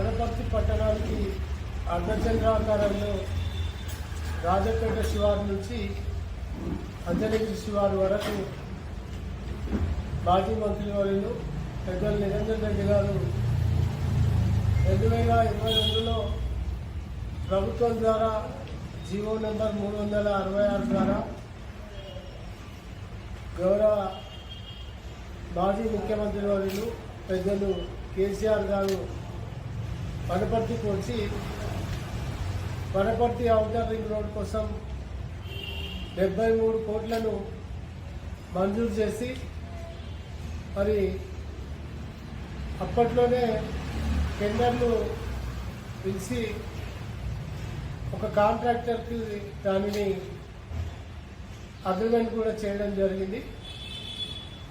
వనపర్తి పట్టణానికి అర్ధచంద్రాకారంలో రాజపేట శివారు నుంచి అంజలిగిరి శివారు వరకు మాజీ మంత్రి వర్యులు పెద్దలు నిరంజన్ రెడ్డి గారు. రెండు వేల ఇరవై రెండులో ప్రభుత్వం ద్వారా జీవో నెంబర్ మూడు వందల అరవై ఆరు ద్వారా గౌరవ మాజీ ముఖ్యమంత్రి వర్యులు పెద్దలు కేసీఆర్ గారు వనపర్తికి వచ్చి వనపర్తి ఔటర్ రింగ్ రోడ్ కోసం డెబ్బై మూడు కోట్లను మంజూరు చేసి మరి అప్పట్లోనే టెండర్లు పిలిచి ఒక కాంట్రాక్టర్కి దానిని అగ్రిమెంట్ కూడా చేయడం జరిగింది.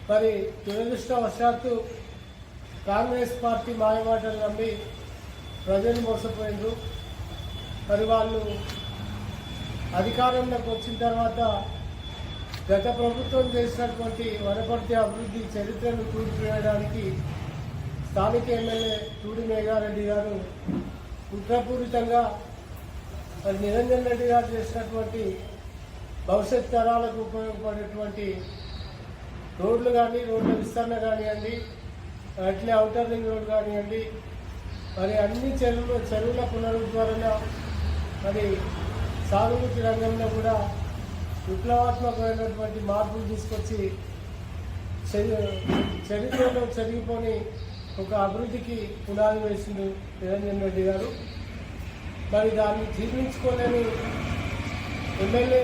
మరి దురదృష్టవశాత్తు కాంగ్రెస్ పార్టీ మాయమాటలు నమ్మి ప్రజలు మోసపోయిండ్రు మరి వాళ్ళు అధికారంలోకి వచ్చిన తర్వాత గత ప్రభుత్వం చేసినటువంటి వనపర్తి అభివృద్ధి చరిత్రను కూర్చివేయడానికి స్థానిక ఎమ్మెల్యే టూడి మేఘారెడ్డి గారు కుట్రపూరితంగా మరి నిరంజన్ రెడ్డి గారు చేసినటువంటి భవిష్యత్ తరాలకు ఉపయోగపడేటువంటి రోడ్లు కానీ రోడ్ల విస్తరణ కానివ్వండి అట్లే అవుటర్ రింగ్ రోడ్ కానివ్వండి మరి అన్ని చెరువులు చెరువుల పునరుద్ధరణ మరి సాగునీటి రంగంలో కూడా విప్లవాత్మకమైనటువంటి మార్పులు తీసుకొచ్చి చరిత్రలో చెరిగిపోని ఒక అభివృద్ధికి పునాది వేసిండు నిరంజన్ రెడ్డి గారు. మరి దాన్ని జీర్ణించుకోలేని ఎమ్మెల్యే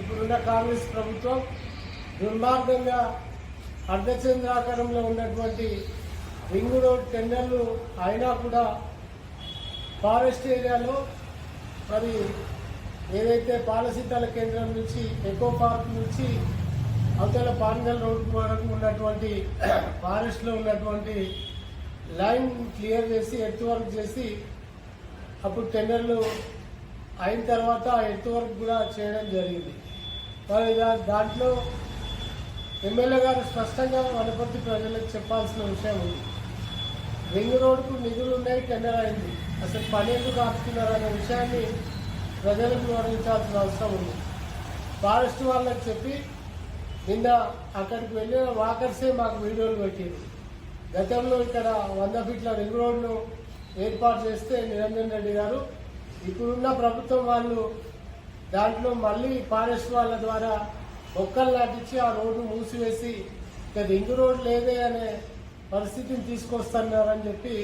ఇప్పుడున్న కాంగ్రెస్ ప్రభుత్వం దుర్మార్గంగా అర్ధచంద్రాకారంలో ఉన్నటువంటి రింగ్ రోడ్ టెండర్లు అయినా కూడా ఫారెస్ట్ ఏరియాలో మరి ఏదైతే పాలసీతాల కేంద్రం నుంచి ఎకో పార్క్ నుంచి అవతల పాన్గల్ రోడ్ వరకు ఉన్నటువంటి ఫారెస్ట్లో ఉన్నటువంటి లైన్ క్లియర్ చేసి ఎర్త్ వర్క్ చేసి అప్పుడు టెండర్లు అయిన తర్వాత ఎర్త్ వర్క్ కూడా చేయడం జరిగింది. మరి దాంట్లో ఎమ్మెల్యే గారు స్పష్టంగా వనపర్తి ప్రజలకు చెప్పాల్సిన విషయం ఉంది. రింగ్ రోడ్కు నిధులు ఉన్నాయి టెండర్ అయింది. అసలు పని ఎందుకు ఆపుతున్నారు అనే విషయాన్ని ప్రజలకు వివరించాల్సిన అవసరం ఉంది. ఫారెస్ట్ వాళ్ళకి చెప్పి నిన్న అక్కడికి వెళ్ళిన వాకర్సే మాకు వీడియోలు పెట్టింది గతంలో ఇక్కడ వంద ఫీట్ల రింగ్ రోడ్ను ఏర్పాటు చేస్తే నిరంజన్ రెడ్డి గారు ఇప్పుడున్న ప్రభుత్వం వాళ్ళు దాంట్లో మళ్ళీ ఫారెస్ట్ వాళ్ళ ద్వారా మొక్కలు నాటించి ఆ రోడ్డు మూసివేసి ఇక రింగ్ రోడ్ లేదే అనే పరిస్థితిని తీసుకొస్తున్నారని చెప్పి